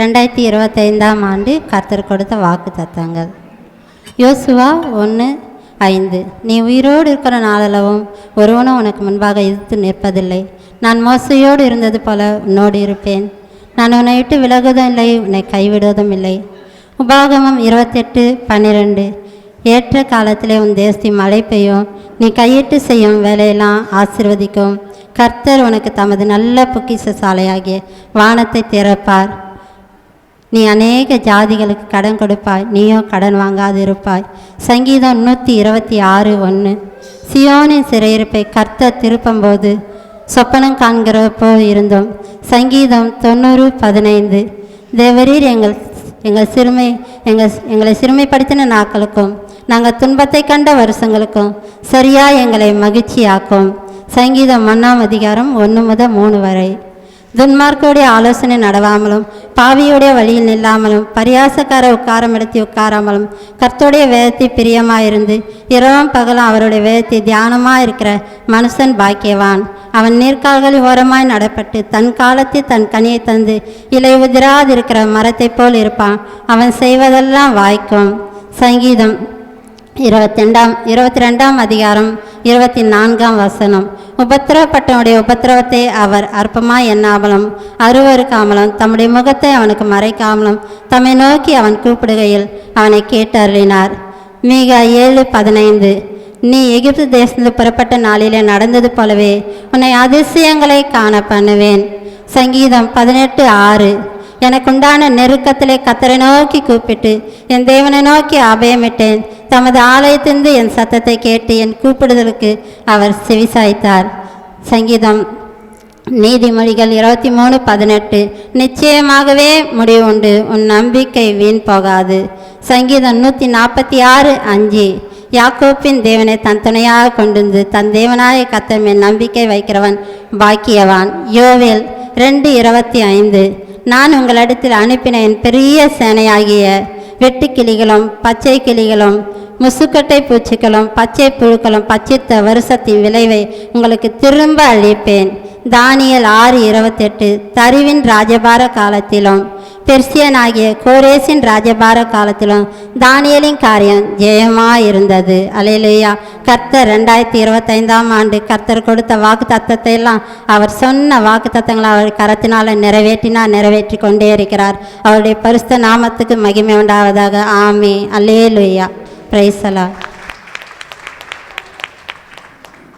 ரெண்டாயிரத்தி இருபத்தைந்தாம் ஆண்டு கர்த்தர் கொடுத்த வாக்கு தத்தங்கள் யோசுவா ஒன்று ஐந்து நீ உயிரோடு இருக்கிற நாளளவும் ஒருவனும் உனக்கு முன்பாக எதிர்த்து நிற்பதில்லை. நான் மோசையோடு இருந்தது போல உன்னோடு இருப்பேன். நான் உன்னை விட்டு விலகுவதும் இல்லை உன்னை கைவிடுவதும் இல்லை. உபாகமம் இருபத்தெட்டு பன்னிரெண்டு ஏற்ற காலத்திலே உன் தேசத்தி மழை பெய்யும். நீ கையிட்டு செய்யும் வேலையெல்லாம் ஆசிர்வதிக்கும். கர்த்தர் உனக்கு தமது நல்ல பொக்கிஷ சாலையாகிய வானத்தை திறப்பார். நீ அநேக ஜாதிகளுக்கு கடன் கொடுப்பாய். நீயோ கடன் வாங்காது இருப்பாய். சங்கீதம் நூற்றி இருபத்தி ஆறு ஒன்று சியோனின் சிறையிருப்பை திருப்பும் திருப்பும்போது சொப்பனம் காண்கிறப்போ இருந்தோம். சங்கீதம் தொண்ணூறு பதினைந்து. தேவரீர் எங்கள் எங்கள் சிறுமை எங்கள் எங்களை சிறுமைப்படுத்தின நாட்களுக்கும் நாங்கள் துன்பத்தை கண்ட வருஷங்களுக்கும் சரியா எங்களை மகிழ்ச்சியாக்கும். சங்கீதம் ஒன்றாம் அதிகாரம் ஒன்று முதல் மூணு வரை. துன்மார்க்கோடைய ஆலோசனை நடவாமலும் பாவியுடைய வழியில் நில்லாமலும் பரியாசக்கார உட்காரம் எடுத்து உட்காராமலும் கர்த்தருடைய வேதத்தை பிரியமாயிருந்து இரவும் பகலும் அவருடைய வேதத்தை தியானமாக இருக்கிற மனுஷன் பாக்கியவான். அவன் நீர்க்கால்களில் ஓரமாய் நடப்பட்டு தன் காலத்தில் தன் கனியை தந்து இலை உதிராதிருக்கிற மரத்தைப் போல் இருப்பான். அவன் செய்வதெல்லாம் வாய்க்கும். சங்கீதம் இருபத்தி ரெண்டாம் இருபத்தி ரெண்டாம் அதிகாரம் இருபத்தி நான்காம் வசனம். உபத்திரவப்பட்டவனுடைய உபத்திரவத்தை அவர் அற்பமாய் எண்ணாமலும் அருவருக்காமலும் தம்முடைய முகத்தை அவனுக்கு மறைக்காமலும் தம்மை நோக்கி அவன் கூப்பிடுகையில் அவனை கேட்டு அருளினார். ஏழு பதினைந்து. நீ எகிப்து தேசத்தில் புறப்பட்ட நாளிலே நடந்தது போலவே உன்னை அதிசயங்களை காண பண்ணுவேன். சங்கீதம் பதினெட்டு ஆறு. எனக்குண்டான நெருக்கத்திலே கத்தரை நோக்கி கூப்பிட்டு என் தேவனை நோக்கி அபயமிட்டேன் தமது ஆலயத்திலிருந்து என் சத்தத்தை கேட்டு என் கூப்பிடுதலுக்கு அவர் செவிசாய்த்தார். சங்கீதம் நீதிமொழிகள் இருபத்தி மூணு பதினெட்டு. நிச்சயமாகவே முடிவு உண்டு. உன் நம்பிக்கை வீண் போகாது. சங்கீதம் நூற்றி நாற்பத்தி ஆறு அஞ்சு. யாக்கோப்பின் தேவனை தன் துணையாக கொண்டிருந்து தன் தேவனாய கத்தர் மேல் நம்பிக்கை வைக்கிறவன் பாக்கியவான். யோவேல் ரெண்டு இருபத்தி ஐந்து நான் உங்களிடத்தில் அனுப்பின என் பெரிய சேனையாகிய வெட்டுக்கிளிகளும் பச்சை கிளிகளும் முசுக்கட்டை பூச்சிகளும் பச்சை புழுக்களும் பச்சித்த வருஷத்தின் விளைவை உங்களுக்கு திரும்ப அளிப்பேன். தானியல் ஆறு இருபத்தெட்டு தருவின் ராஜபார காலத்திலும் பெர்சியனாகிய கோரேசின் ராஜபார காலத்திலும் தானியலின் காரியம் ஜெயமாயிருந்தது. அலையிலேயா கர்த்தர் ரெண்டாயிரத்தி இருபத்தைந்தாம் ஆண்டு கர்த்தர் கொடுத்த வாக்கு தத்தத்தை எல்லாம் அவர் சொன்ன வாக்கு தத்தங்களை அவர் கரத்தினால நிறைவேற்றினா நிறைவேற்றி கொண்டே இருக்கிறார். அவருடைய பரிசுத்த நாமத்துக்கு மகிமை உண்டாவதாக. ஆமே அலேலுயா praise the Lord.